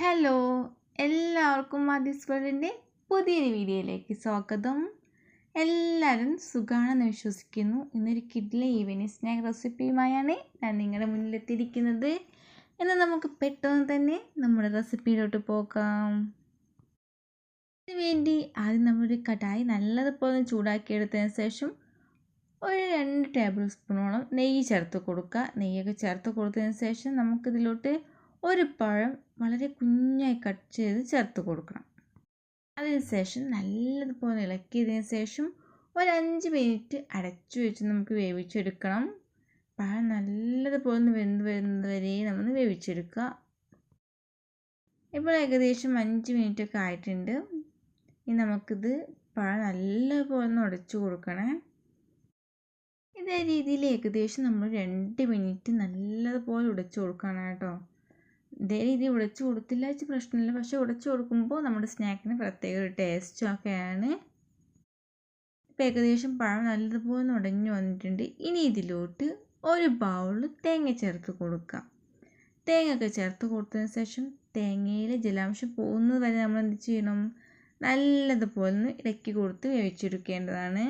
Hello എല്ലാവർക്കും മാധ്യസ് വേൾഡിന്റെ പുതിയൊരു വീഡിയോയിലേക്ക് സ്വാഗതം. എല്ലാവരും സുഖമാണെന്ന് വിശ്വസിക്കുന്നു. ഇന്നൊരു കിഡ്ലെ ഈവനിങ് സ്നാക്ക് റെസിപ്പിയുമായാണ് ഞാൻ നിങ്ങളുടെ മുന്നിലെത്തിയിരിക്കുന്നത്. എന്നാൽ നമുക്ക് പെട്ടെന്ന് തന്നെ നമ്മുടെ റെസിപ്പിയിലോട്ട് പോകാം. വേണ്ടി ആദ്യം നമ്മളൊരു കടായി നല്ലതുപോലെ ചൂടാക്കിയെടുത്തതിന് ശേഷം ഒരു രണ്ട് ടേബിൾ സ്പൂണോളം നെയ്യ് ചേർത്ത് കൊടുക്കുക. നെയ്യൊക്കെ ചേർത്ത് കൊടുത്തതിന് ശേഷം നമുക്കിതിലോട്ട് ഒരു പഴം വളരെ കുഞ്ഞായി കട്ട് ചെയ്ത് ചേർത്ത് കൊടുക്കണം. അതിനുശേഷം നല്ലതുപോലെ ഇളക്കിയതിന് ശേഷം ഒരു മിനിറ്റ് അടച്ചു വെച്ച് നമുക്ക് വേവിച്ചെടുക്കണം. പഴം നല്ലതുപോലെ വെന്ത് വരുന്നത് വരെ നമ്മൾ വേവിച്ചെടുക്കുക. ഇപ്പോൾ ഏകദേശം അഞ്ച് മിനിറ്റ് ഒക്കെ ആയിട്ടുണ്ട്. ഇനി നമുക്കിത് പഴം നല്ലപോലെ ഒന്ന് ഉടച്ചു കൊടുക്കണേ. ഇതേ രീതിയിൽ ഏകദേശം നമ്മൾ രണ്ട് മിനിറ്റ് നല്ലതുപോലെ ഉടച്ചു കൊടുക്കണം കേട്ടോ. ഇതേ രീതി ഉടച്ചു കൊടുത്തില്ല വെച്ച് പ്രശ്നമില്ല. പക്ഷെ ഉടച്ചു കൊടുക്കുമ്പോൾ നമ്മുടെ സ്നാക്കിന് പ്രത്യേക ഒരു ടേസ്റ്റും ഒക്കെയാണ്. ഇപ്പം ഏകദേശം പഴം നല്ലതുപോലെ ഉടഞ്ഞു വന്നിട്ടുണ്ട്. ഇനി ഇതിലോട്ട് ഒരു ബൗൾ തേങ്ങ ചേർത്ത് കൊടുക്കാം. തേങ്ങ ഒക്കെ ചേർത്ത് കൊടുത്തതിന് ശേഷം തേങ്ങയിലെ ജലാംശം പോകുന്നത് വരെ നമ്മൾ എന്ത് ചെയ്യണം? നല്ലതുപോലെ ഒന്ന് ഇളക്കി കൊടുത്ത് വേവിച്ചെടുക്കേണ്ടതാണ്.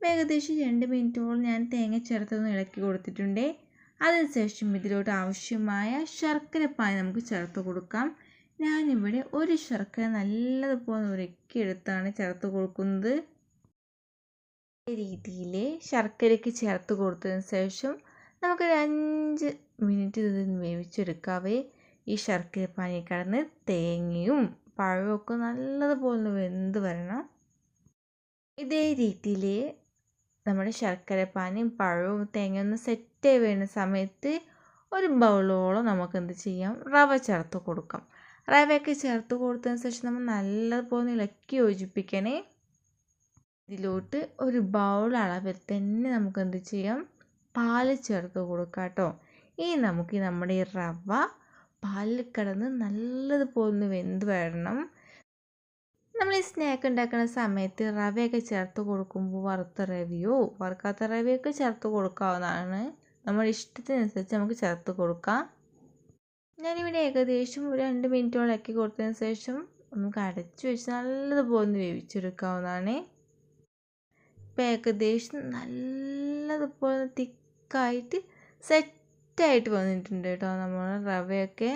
ഏകദേശം രണ്ട് മിനിറ്റോളം ഞാൻ തേങ്ങ ചേർത്തൊന്ന് ഇളക്കി കൊടുത്തിട്ടുണ്ട്. അതിനുശേഷം ഇതിലോട്ട് ആവശ്യമായ ശർക്കര പാനി നമുക്ക് ചേർത്ത് കൊടുക്കാം. ഞാനിവിടെ ഒരു ശർക്കര നല്ലതുപോലെ ഉരുക്കിയെടുത്താണ് ചേർത്ത് കൊടുക്കുന്നത്. രീതിയിൽ ശർക്കരയ്ക്ക് ചേർത്ത് കൊടുത്തതിന് ശേഷം നമുക്കൊരു അഞ്ച് മിനിറ്റ് ഇത് വേവിച്ചെടുക്കാവേ. ഈ ശർക്കര പാനി കടന്ന് തേങ്ങയും പഴമൊക്കെ നല്ലതുപോലെ വെന്ത് വരണം. ഇതേ രീതിയിൽ നമ്മുടെ ശർക്കരപ്പാനിയും പഴവും തേങ്ങയും ഒന്ന് സെറ്റായി വരുന്ന സമയത്ത് ഒരു ബൗളോളം നമുക്ക് എന്ത് ചെയ്യാം? റവ ചേർത്ത് കൊടുക്കാം. റവയൊക്കെ ചേർത്ത് കൊടുത്തതിന് ശേഷം നമ്മൾ നല്ലതുപോലെ ഇളക്കി യോജിപ്പിക്കണേ. ഇതിലോട്ട് ഒരു ബൗൾ അളവിൽ തന്നെ നമുക്ക് എന്ത് ചെയ്യാം? പാൽ ചേർത്ത് കൊടുക്കാം കേട്ടോ. ഇനി നമുക്ക് നമ്മുടെ ഈ റവ പാലിൽ കിടന്ന് നല്ലതുപോലെ വെന്ത് വരണം. നമ്മൾ ഈ സ്നാക്ക് ഉണ്ടാക്കുന്ന സമയത്ത് റവയൊക്കെ ചേർത്ത് കൊടുക്കുമ്പോൾ വറുത്ത റവയോ വറുക്കാത്ത റവയൊക്കെ ചേർത്ത് കൊടുക്കാവുന്നതാണ്. നമ്മുടെ ഇഷ്ടത്തിനനുസരിച്ച് നമുക്ക് ചേർത്ത് കൊടുക്കാം. ഞാനിവിടെ ഏകദേശം ഒരു രണ്ട് മിനിറ്റോളം ഇളക്കി കൊടുത്തതിന് ശേഷം നമുക്ക് അടച്ചു വെച്ച് നല്ലതുപോലെ ഒന്ന് വേവിച്ചെടുക്കാവുന്നതാണ്. ഇപ്പം ഏകദേശം നല്ലതുപോലെ തിക്കായിട്ട് സെറ്റായിട്ട് വന്നിട്ടുണ്ട് കേട്ടോ നമ്മുടെ റവയൊക്കെ.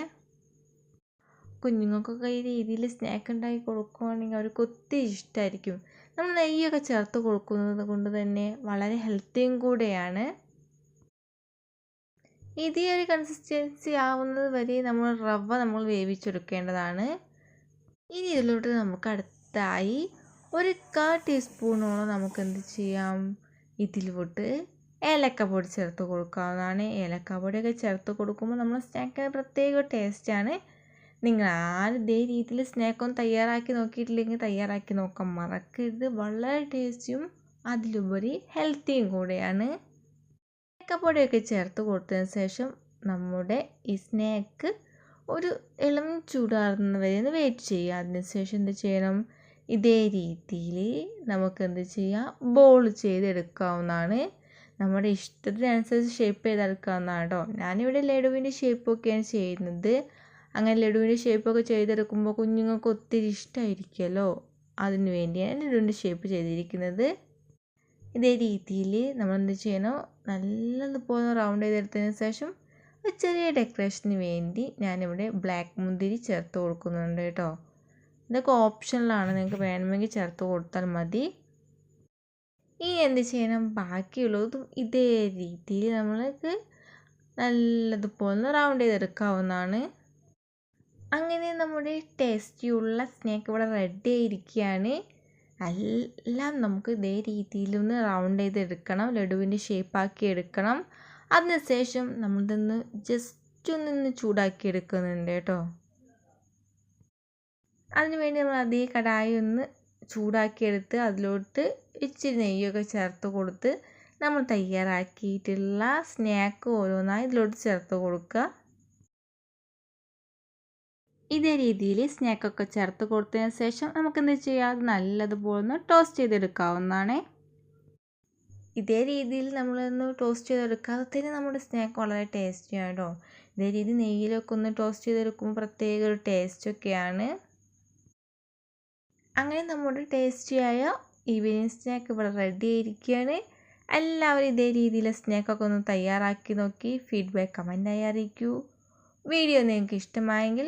കുഞ്ഞുങ്ങൾക്കൊക്കെ ഈ രീതിയിൽ സ്നാക്ക് ഉണ്ടാക്കി കൊടുക്കുകയാണെങ്കിൽ അവർക്ക് ഒത്തിരി ഇഷ്ടമായിരിക്കും നമ്മൾ നെയ്യൊക്കെ ചേർത്ത് കൊടുക്കുന്നത് കൊണ്ട് തന്നെ വളരെ ഹെൽത്തിയും കൂടെയാണ്. ഇതേ ഒരു കൺസിസ്റ്റൻസി ആവുന്നത് വരെ നമ്മൾ റവ നമ്മൾ വേവിച്ചെടുക്കേണ്ടതാണ്. ഇനി ഇതിലോട്ട് നമുക്ക് അടുത്തായി ഒരു കാ ടീസ്പൂണോളം നമുക്ക് എന്ത് ചെയ്യാം? ഇതിലോട്ട് ഏലക്കപ്പൊടി ചേർത്ത് കൊടുക്കാവുന്നതാണ്. ഏലക്കപ്പൊടിയൊക്കെ ചേർത്ത് കൊടുക്കുമ്പോൾ നമ്മൾ സ്നാക്കിന് പ്രത്യേക ടേസ്റ്റാണ് നിങ്ങൾ ആരും ഇതേ രീതിയിൽ സ്നാക്കൊന്നും തയ്യാറാക്കി നോക്കിയിട്ടില്ലെങ്കിൽ തയ്യാറാക്കി നോക്കാൻ മറക്കരുത്. വളരെ ടേസ്റ്റിയും അതിലുപരി ഹെൽത്തിയും കൂടെയാണ്. ഏക്കപ്പൊടിയൊക്കെ ചേർത്ത് കൊടുത്തതിന് ശേഷം നമ്മുടെ ഈ സ്നാക്ക് ഒരു ഇളം ചൂടാറുന്ന വരെ ഒന്ന് വെയിറ്റ് ചെയ്യുക. അതിനുശേഷം എന്ത് ചെയ്യണം? ഇതേ രീതിയിൽ നമുക്ക് എന്ത് ചെയ്യാം? ബോൾ ചെയ്തെടുക്കാവുന്നതാണ്. നമ്മുടെ ഇഷ്ടത്തിനനുസരിച്ച് ഷേപ്പ് ചെയ്തെടുക്കാവുന്നതാണ് കേട്ടോ ഞാനിവിടെ ലഡുവിന്റെ ഷേപ്പൊക്കെയാണ് ചെയ്യുന്നത്. അങ്ങനെ ലഡുവിന്റെ ഷേപ്പൊക്കെ ചെയ്തെടുക്കുമ്പോൾ കുഞ്ഞുങ്ങൾക്ക് ഒത്തിരി ഇഷ്ടമായിരിക്കുമല്ലോ അതിന് വേണ്ടിയാണ് ലഡുവിന്റെ ഷേപ്പ് ചെയ്തിരിക്കുന്നത്. ഇതേ രീതിയിൽ നമ്മൾ എന്ത് ചെയ്യണം നല്ലതുപോലെ റൗണ്ട് ചെയ്തെടുത്തതിന് ശേഷം ഒരു ചെറിയ ഡെക്കറേഷന് വേണ്ടി ഞാനിവിടെ ബ്ലാക്ക് മുന്തിരി ചേർത്ത് കൊടുക്കുന്നുണ്ട് കേട്ടോ. ഇതൊക്കെ ഓപ്ഷനിലാണ് നിങ്ങൾക്ക് വേണമെങ്കിൽ ചേർത്ത് കൊടുത്താൽ മതി. ഈ എന്ത് ചെയ്യണം? ബാക്കിയുള്ളതും ഇതേ രീതിയിൽ നമ്മൾക്ക് നല്ലതുപോലെ റൗണ്ട് ചെയ്തെടുക്കാവുന്നതാണ്. അങ്ങനെ നമ്മുടെ ടേസ്റ്റിയുള്ള സ്നാക്ക് ഇവിടെ റെഡി ആയിരിക്കുകയാണ് എല്ലാം നമുക്ക് ഇതേ രീതിയിലൊന്ന് റൗണ്ട് ചെയ്തെടുക്കണം. ലഡുവിന്റെ ഷേപ്പാക്കി എടുക്കണം. അതിനുശേഷം നമ്മളിതൊന്ന് ജസ്റ്റ് ഒന്ന് ചൂടാക്കി എടുക്കുന്നുണ്ട് കേട്ടോ. അതിനുവേണ്ടി നമ്മൾ അതേ കടായി ഒന്ന് ചൂടാക്കിയെടുത്ത് അതിലോട്ട് ഇച്ചിരി നെയ്യൊക്കെ ചേർത്ത് കൊടുത്ത് നമ്മൾ തയ്യാറാക്കിയിട്ടുള്ള സ്നാക്ക് ഓരോന്നായി ഇതിലോട്ട് ചേർത്ത് കൊടുക്കുക. ഇതേ രീതിയിൽ സ്നാക്കൊക്കെ ചേർത്ത് കൊടുത്തതിന് ശേഷം നമുക്ക് എന്ത് ചെയ്യാം? അത് നല്ലതുപോലെ ഒന്ന് ടോസ്റ്റ് ചെയ്തെടുക്കാവുന്നതാണ്. ഇതേ രീതിയിൽ നമ്മളൊന്ന് ടോസ്റ്റ് ചെയ്തെടുക്കാതെ തന്നെ നമ്മുടെ സ്നാക്ക് വളരെ ടേസ്റ്റിയാണ് കേട്ടോ. ഇതേ രീതി നെയ്യിലൊക്കെ ഒന്ന് ടോസ്റ്റ് ചെയ്തെടുക്കുമ്പോൾ പ്രത്യേക ഒരു ടേസ്റ്റൊക്കെയാണ്. അങ്ങനെ നമ്മുടെ ടേസ്റ്റിയായ ഈവനിങ് സ്നാക്ക് ഇവിടെ റെഡി ആയിരിക്കുകയാണ്. എല്ലാവരും ഇതേ രീതിയിലെ സ്നാക്കൊക്കെ ഒന്ന് തയ്യാറാക്കി നോക്കി ഫീഡ്ബാക്ക് കമന്റായി അറിയിക്കൂ. വീഡിയോ നിങ്ങൾക്ക് ഇഷ്ടമായെങ്കിൽ